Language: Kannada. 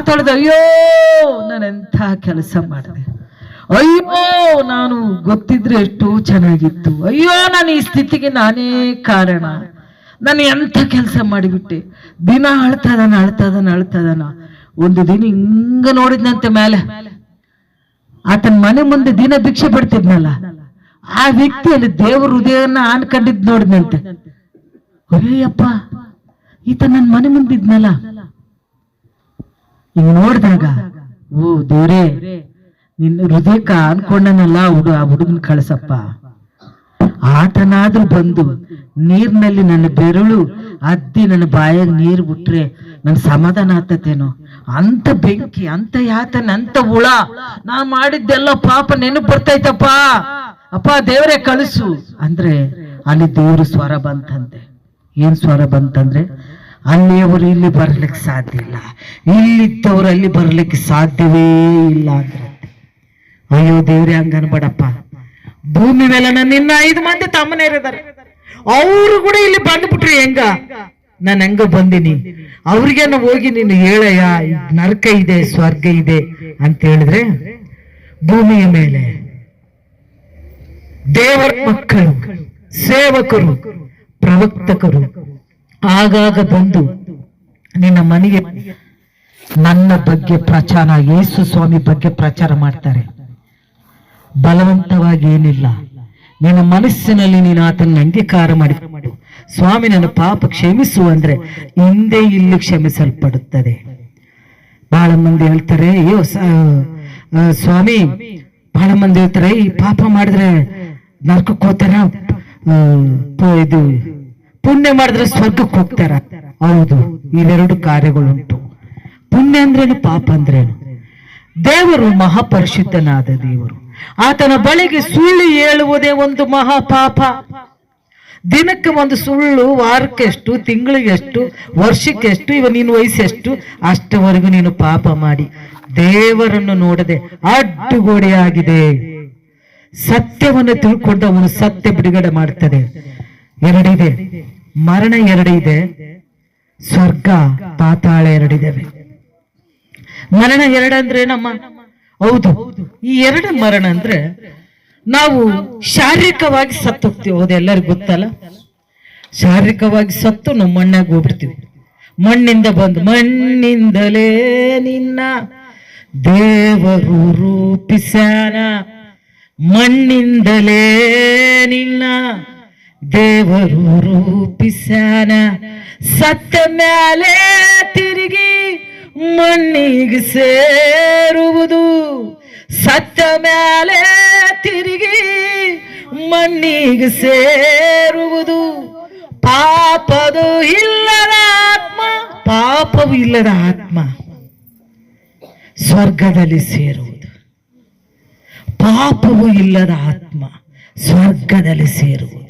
ಮಾತಾಡಿದೆ, ಅಯ್ಯೋ, ನಾನು ಎಂಥ ಕೆಲಸ ಮಾಡಿದೆ. ಅಯ್ಯೋ, ನಾನು ಗೊತ್ತಿದ್ರೆ ಎಷ್ಟು ಚೆನ್ನಾಗಿತ್ತು. ಅಯ್ಯೋ, ನಾನು ಈ ಸ್ಥಿತಿಗೆ ನಾನೇ ಕಾರಣ. ನಾನು ಎಂಥ ಕೆಲಸ ಮಾಡಿಬಿಟ್ಟೆ. ದಿನ ಅಳ್ತದನ ಅಳ್ತದನ ಅಳ್ತದನ ಒಂದು ದಿನ ಹಿಂಗ ನೋಡಿದ್ನಂತೆ ಮೇಲೆ ಆತನ ಮನೆ ಮುಂದೆ ದಿನ ಭಿಕ್ಷೆ ಬಿಡ್ತಿದ್ನಲ್ಲ ಆ ವ್ಯಕ್ತಿಯಲ್ಲಿ ದೇವ್ರ ಹೃದಯನ ಆನ್ಕಂಡಿದ್ ನೋಡಿದ್ನಂತೆ. ಅಯ್ಯಪ್ಪ ಈತ ನನ್ನ ಮನೆ ಮುಂದಿದ್ನಲ್ಲ. ಹಿಂಗ್ ನೋಡಿದಾಗ, ಓ ದೇವ್ರೇ, ನಿನ್ನ ಹೃದಯಕ್ಕ ಅನ್ಕೊಂಡನಲ್ಲ ಹುಡು, ಆ ಹುಡುಗನ್ ಕಳ್ಸಪ್ಪ. ಆತನಾದ್ರೂ ಬಂದು ನೀರ್ನಲ್ಲಿ ನನ್ನ ಬೆರಳು ಅದ್ದಿ ನನ್ನ ಬಾಯಾಗ ನೀರು ಬಿಟ್ರೆ ನನ್ ಸಮಾಧಾನ ಆಗ್ತತೇನೋ? ಅಂತ ಬೆಂಕಿ ಅಂತ ಯಾತನ ಅಂತ ಹುಳ ನಾ ಮಾಡಿದ್ದೆಲ್ಲ ಪಾಪ ನೆನಪು ಬರ್ತೈತಪ್ಪ ಅಪ್ಪ, ದೇವರೇ ಕಳಿಸು. ಅಂದ್ರೆ ಅಲ್ಲಿ ದೇವ್ರ ಸ್ವರ ಬಂತಂತೆ. ಏನ್ ಸ್ವರ ಬಂತಂದ್ರೆ ಅಲ್ಲಿಯವರು ಇಲ್ಲಿ ಬರ್ಲಿಕ್ಕೆ ಸಾಧ್ಯ ಇಲ್ಲ. ಇಲ್ಲಿದ್ದವರು ಅಲ್ಲಿ ಬರ್ಲಿಕ್ಕೆ ಸಾಧ್ಯವೇ ಇಲ್ಲ ಅಂದ್ರೆ ಅಯ್ಯೋ ದೇವ್ರೆ ಹಂಗ ಅನ್ಬೇಡಪ್ಪ ಭೂಮಿ ಮೇಲೆ ನನ್ನ ಐದು ಮಂದಿ ತಮ್ಮನೇರಿದ್ದಾರೆ ಅವರು ಕೂಡ ಇಲ್ಲಿ ಬಂದ್ಬಿಟ್ರಿ ಹೆಂಗ? ನಾನು ಹೆಂಗ ಬಂದಿನಿ. ಅವ್ರಿಗೇನು ಹೋಗಿ ನೀನು ಹೇಳಯ್ಯ ನರಕ ಇದೆ, ಸ್ವರ್ಗ ಇದೆ ಅಂತ ಹೇಳಿದ್ರೆ ಭೂಮಿಯ ಮೇಲೆ ದೇವರ ಮಕ್ಕಳು, ಸೇವಕರು, ಪ್ರವಕ್ತಕರು ಆಗಾಗ ಬಂದು ನಿನ್ನ ಮನೆಗೆ ನನ್ನ ಬಗ್ಗೆ ಪ್ರಚಾರ, ಯೇಸು ಸ್ವಾಮಿ ಬಗ್ಗೆ ಪ್ರಚಾರ ಮಾಡ್ತಾರೆ. ಬಲವಂತವಾಗಿ ಏನಿಲ್ಲ. ನಿನ್ನ ಮನಸ್ಸಿನಲ್ಲಿ ನೀನು ಆತನ ಅಂಗೀಕಾರ ಮಾಡಿ. ಸ್ವಾಮಿ ನನ್ನ ಪಾಪ ಕ್ಷಮಿಸು ಅಂದ್ರೆ ಹಿಂದೆ ಇಲ್ಲಿ ಕ್ಷಮಿಸಲ್ಪಡುತ್ತದೆ. ಬಹಳ ಮಂದಿ ಹೇಳ್ತಾರೆ, ಅಯ್ಯೋ ಸ್ವಾಮಿ, ಬಹಳ ಮಂದಿ ಹೇಳ್ತಾರೆ, ಈ ಪಾಪ ಮಾಡಿದ್ರೆ ನರ್ಕಕ್ಕೆ ಇದು ಪುಣ್ಯ ಮಾಡಿದ್ರೆ ಸ್ವರ್ಗಕ್ಕೆ ಹೋಗ್ತಾರ. ಹೌದು, ಇವೆರಡು ಕಾರ್ಯಗಳುಂಟು. ಪುಣ್ಯ ಅಂದ್ರೇನು, ಪಾಪ ಅಂದ್ರೇನು? ದೇವರು ಮಹಾಪರಿಶುದ್ಧನಾದ ದೇವರು. ಆತನ ಬಳಿಗೆ ಸುಳ್ಳು ಹೇಳುವುದೇ ಒಂದು ಮಹಾಪಾಪ. ದಿನಕ್ಕೆ ಒಂದು ಸುಳ್ಳು ವಾರಕ್ಕೆ ಎಷ್ಟು ವರ್ಷಕ್ಕೆಷ್ಟು, ಇವ ನಿನ್ನ ವಯಸ್ಸೆಷ್ಟು, ಅಷ್ಟವರೆಗೂ ನೀನು ಪಾಪ ಮಾಡಿ. ದೇವರನ್ನು ನೋಡದೆ ಅಡ್ಡುಗೋಡೆಯಾಗಿದೆ. ಸತ್ಯವನ್ನು ತಿಳ್ಕೊಂಡು ಅವನು ಸತ್ಯ ಬಿಡುಗಡೆ ಮಾಡ್ತದೆ. ಎರಡಿದೆ ಮರಣ ಎರಡಿದೆ, ಸ್ವರ್ಗ, ಪಾತಾಳ ಎರಡಿದೆ ಮರಣ ಎರಡಂದ್ರೆ ನಮ್ಮ, ಹೌದು. ಈ ಎರಡು ಮರಣ ಅಂದ್ರೆ ನಾವು ಶಾರೀರಿಕವಾಗಿ ಸತ್ತು ಹೋಗ್ತೀವಿ ಹೌದು, ಎಲ್ಲರಿಗೂ ಗೊತ್ತಲ್ಲ? ಶಾರೀರಿಕವಾಗಿ ಸತ್ತು ನಮ್ಮ ಮಣ್ಣಾಗ ಹೋಗ್ಬಿಡ್ತೀವಿ. ಮಣ್ಣಿಂದ ಬಂದು, ಮಣ್ಣಿಂದಲೇ ನಿನ್ನ ದೇವರು ರೂಪಿಸ್ಯಾನ. ಮಣ್ಣಿಂದಲೇ ನಿನ್ನ ದೇವರು ರೂಪಿಸ್ಯಾನ ಸತ್ತ ಮೇಲೆ ತಿರುಗಿ ಮಣ್ಣಿಗೆ ಸೇರುವುದು. ಸತ್ತ ಮೇಲೆ ತಿರುಗಿ ಮಣ್ಣಿಗೆ ಸೇರುವುದು. ಪಾಪದು ಇಲ್ಲದ ಆತ್ಮ, ಪಾಪವು ಇಲ್ಲದ ಆತ್ಮ ಸ್ವರ್ಗದಲ್ಲಿ ಸೇರುವುದು. ಪಾಪವು ಇಲ್ಲದ ಆತ್ಮ ಸ್ವರ್ಗದಲ್ಲಿ ಸೇರುವುದು.